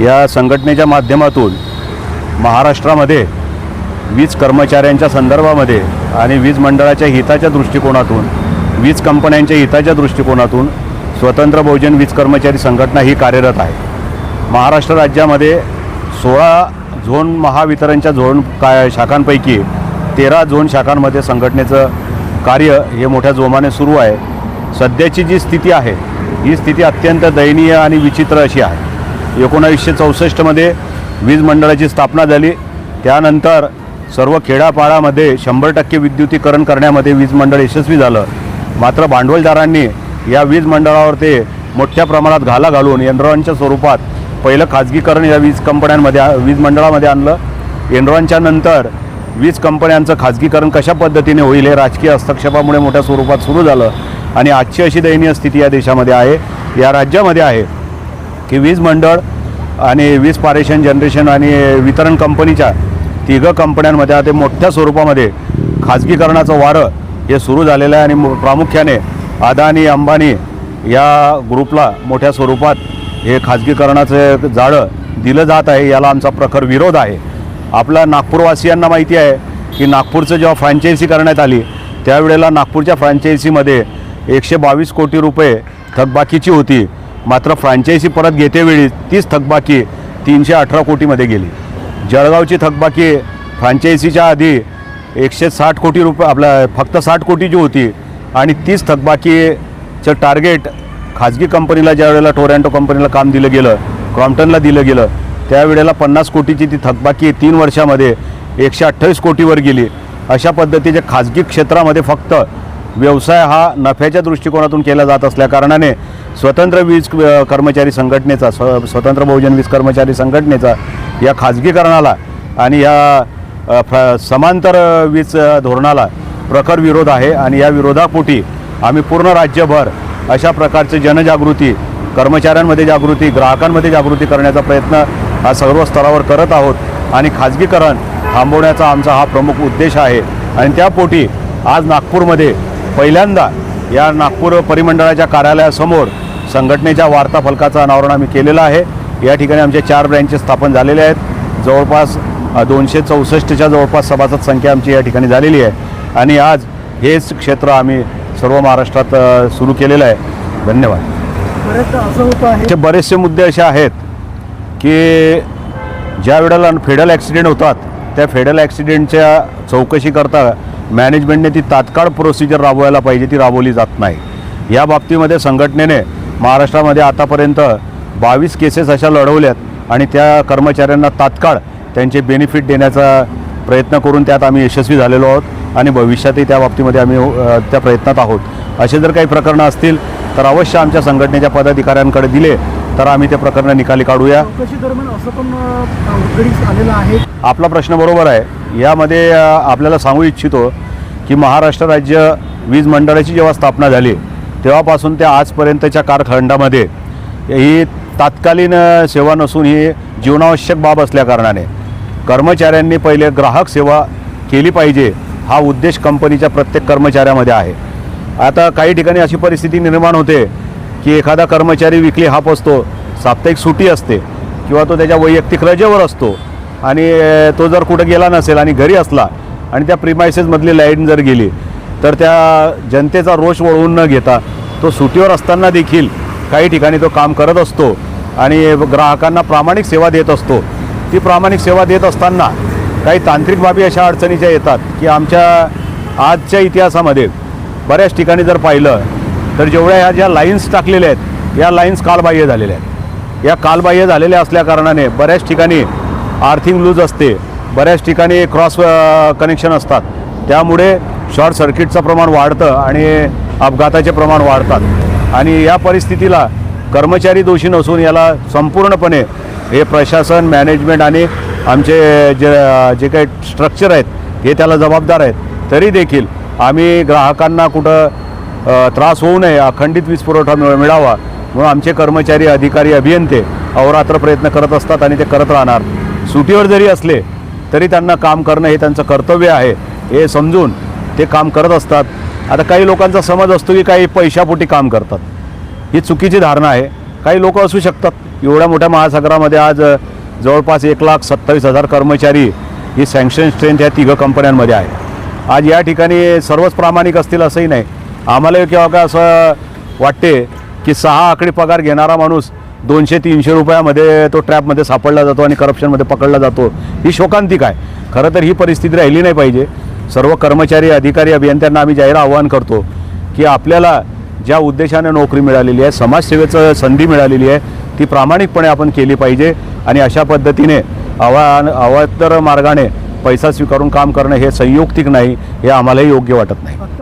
या संघटनेच्या माध्यमातून महाराष्ट्रामध्ये वीज कर्मचाऱ्यांच्या संदर्भामध्ये आणि वीज मंडळाच्या हिताच्या दृष्टिकोनातून वीज कंपन्यांच्या हिताच्या दृष्टिकोनातून स्वतंत्र बहुजन वीज कर्मचारी संघटना ही कार्यरत आहे. महाराष्ट्र राज्यामध्ये सोळा झोन महावितरणच्या झोन काय शाखांपैकी तेरा झोन शाखांमध्ये संघटनेचं कार्य हे मोठ्या जोमाने सुरू आहे. सध्याची जी स्थिती आहे ही स्थिती अत्यंत दयनीय आणि विचित्र अशी आहे. एकोणावीसशे चौसष्टमध्ये वीज मंडळाची स्थापना झाली. त्यानंतर सर्व खेड्यापाड्यामध्ये शंभर टक्के विद्युतीकरण करण्यामध्ये वीज मंडळ यशस्वी झालं. मात्र भांडवलदारांनी या वीज मंडळावर ते मोठ्या प्रमाणात घाला घालून एनरॉनच्या स्वरूपात पहिलं खाजगीकरण या वीज कंपन्यांमध्ये वीज मंडळामध्ये आणलं. एनरॉनच्या नंतर वीज कंपन्यांचं खाजगीकरण कशा पद्धतीने होईल हे राजकीय हस्तक्षेपामुळे मोठ्या स्वरूपात सुरू झालं. आणि आजची अशी दयनीय स्थिती या देशामध्ये आहे. या राज्यामध्ये आहे. की वीज मंडळ आणि वीज पारेषण जनरेशन आणि वितरण कंपनीच्या तिघं कंपन्यांमध्ये आता मोठ्या स्वरूपामध्ये खाजगीकरणाचं वारं हे सुरू झालेलं आहे. आणि मो- प्रामुख्याने अदानी अंबानी या ग्रुपला मोठ्या स्वरूपात हे खाजगीकरणाचं जाळं दिलं जात आहे. याला आमचा प्रखर विरोध आहे. आपल्या नागपूरवासियांना माहिती आहे की नागपूरचं जेव्हा फ्रँचायझी करण्यात आली त्यावेळेला नागपूरच्या फ्रँचायझीमध्ये एकशे बावीस कोटी रुपये थकबाकीची होती. मात्र फ्रँचायझी परत घेतेवेळी तीच थकबाकी तीनशे अठरा कोटीमध्ये गेली. जळगावची थकबाकी फ्रँचायझीच्या आधी एकशे साठ कोटी रुपये आपल्या फक्त साठ कोटीची होती आणि तीच थकबाकीचं टार्गेट खाजगी कंपनीला ज्या वेळेला टोरॅन्टो कंपनीला काम दिलं गेलं क्रॉम्प्टनला दिलं गेलं त्यावेळेला पन्नास कोटीची ती थकबाकी तीन वर्षामध्ये एकशे अठ्ठावीस कोटीवर गेली. अशा पद्धतीच्या खाजगी क्षेत्रामध्ये फक्त व्यवसाय हा नफ्याच्या दृष्टिकोनातून केला जात असल्याकारणाने स्वतंत्र वीज कर्मचारी संघटनेचा स्व स्वतंत्र बहुजन वीज कर्मचारी संघटनेचा या खाजगीकरणाला आणि या फ समांतर वीज धोरणाला प्रखर विरोध आहे आणि या विरोधापोटी आम्ही पूर्ण राज्यभर अशा प्रकारचे जनजागृती कर्मचाऱ्यांमध्ये जागृती ग्राहकांमध्ये जागृती करण्याचा प्रयत्न हा सर्व स्तरावर करत आहोत आणि खाजगीकरण थांबवण्याचा आमचा हा प्रमुख उद्देश आहे. आणि त्यापोटी आज नागपूरमध्ये पहिल्यांदा या नागपूर परिमंडळाच्या कार्यालयासमोर संघटनेच्या वार्ता फलकाचं अनावरण आम्ही केलेलं आहे. या ठिकाणी आमचे चार ब्रँचेस स्थापन झालेले आहेत. जवळपास दोनशे चौसष्टच्या जवळपास सभासद संख्या आमची या ठिकाणी झालेली आहे. आणि आज हेच क्षेत्र आम्ही सर्व महाराष्ट्रात सुरू केलेलं आहे. धन्यवाद. असं बरेचसे मुद्दे असे आहेत की ज्या वेळेला फेडल ॲक्सिडेंट होतात त्या फेडल ॲक्सिडेंटच्या चौकशीकरता मॅनेजमेंटने ती तात्काळ प्रोसिजर राबवायला पाहिजे ती राबवली जात नाही. या बाबतीमध्ये संघटनेने महाराष्ट्रामध्ये आतापर्यंत बावीस केसेस अशा लढवल्यात आणि त्या कर्मचाऱ्यांना तात्काळ त्यांचे बेनिफिट देण्याचा प्रयत्न करून त्यात आम्ही यशस्वी झालेलो आहोत आणि भविष्यातही त्या बाबतीमध्ये आम्ही त्या प्रयत्नात आहोत. असे जर काही प्रकरणं असतील तर अवश्य आमच्या संघटनेच्या पदाधिकाऱ्यांकडे दिले तर आम्ही ते प्रकरणं निकाली काढूया. आपला प्रश्न बरोबर आहे. यामध्ये आपल्याला सांगू इच्छितो की महाराष्ट्र राज्य वीज मंडळाची जेव्हा स्थापना झाली तेव्हापासून ते आजपर्यंतच्या कालखंडामध्ये ही तात्कालीन सेवा नसून ही जीवनावश्यक बाब असल्याकारणाने कर्मचाऱ्यांनी पहिले ग्राहक सेवा केली पाहिजे हा उद्देश कंपनीच्या प्रत्येक कर्मचाऱ्यामध्ये आहे. आता काही ठिकाणी अशी परिस्थिती निर्माण होते की एखादा कर्मचारी विकली हाप असतो साप्ताहिक सुटी असते किंवा तो त्याच्या वैयक्तिक रजेवर असतो आणि तो जर कुठं गेला नसेल आणि घरी असला आणि त्या प्रिमायसेसमधली लाइट जर गेली तर त्या जनतेचा रोष वळवून न घेता तो सुटीवर असताना देखील काही ठिकाणी तो काम करत असतो आणि ग्राहकांना प्रामाणिक सेवा देत असतो. ती प्रामाणिक सेवा देत असताना काही तांत्रिक बाबी अशा अडचणीच्या येतात की आमच्या आजच्या इतिहासामध्ये बऱ्याच ठिकाणी जर पाहिलं तर जेवढ्या ह्या ज्या लाईन्स टाकलेल्या आहेत या लाईन्स कालबाह्य झालेल्या आहेत. या कालबाह्य झालेल्या असल्याकारणाने बऱ्याच ठिकाणी आर्थिंग लूज असते बऱ्याच ठिकाणी क्रॉस कनेक्शन असतात. त्यामुळे शॉर्ट सर्किटचं प्रमाण वाढतं आणि अपघाताचे प्रमाण वाढतात. आणि या परिस्थितीला कर्मचारी दोषी नसून याला संपूर्णपणे हे प्रशासन मॅनेजमेंट आणि आमचे जे जे काही स्ट्रक्चर आहेत हे त्याला जबाबदार आहेत. तरी देखील आम्ही ग्राहकांना कुठं त्रास होऊ नये अखंडित वीज पुरवठा मिळावा म्हणून आमचे कर्मचारी अधिकारी अभियंते अहोरात्र प्रयत्न करत असतात आणि ते करत राहणार. सुटीवर जरी असले तरी त्यांना काम करणं हे त्यांचं कर्तव्य आहे. हे समजून ते काम करत असतात. आता काही लोकांचा समज असतो की काही पैशापोटी काम करतात. ही चुकीची धारणा आहे. काही लोक असू शकतात. एवढ्या मोठ्या महासागरामध्ये आज जवळपास एक लाख सत्तावीस हजार कर्मचारी ही सँक्शन स्ट्रेंथ या तिघं कंपन्यांमध्ये आहे आज या ठिकाणी सर्वच प्रामाणिक असतील असंही नाही. आम्हाला केव्हा का असं वाटते की सहा आकडी पगार घेणारा माणूस दोनशे तीनशे रुपयामध्ये तो ट्रॅपमध्ये सापडला जातो आणि करप्शनमध्ये पकडला जातो. ही शोकांतिक आहे. खरं तर ही परिस्थिती राहिली नाही पाहिजे. सर्व कर्मचारी अधिकारी अभियंत्यांना आम्ही जाहीर आवाहन करतो की आपल्याला ज्या उद्देशाने नोकरी मिळालेली आहे समाजसेवेचं संधी मिळालेली आहे ती प्रामाणिकपणे आपण केली पाहिजे आणि अशा पद्धतीने आव्हान अवातर मार्गाने पैसा स्वीकारून काम करणं हे संयुक्तिक नाही हे आम्हालाही योग्य वाटत नाही.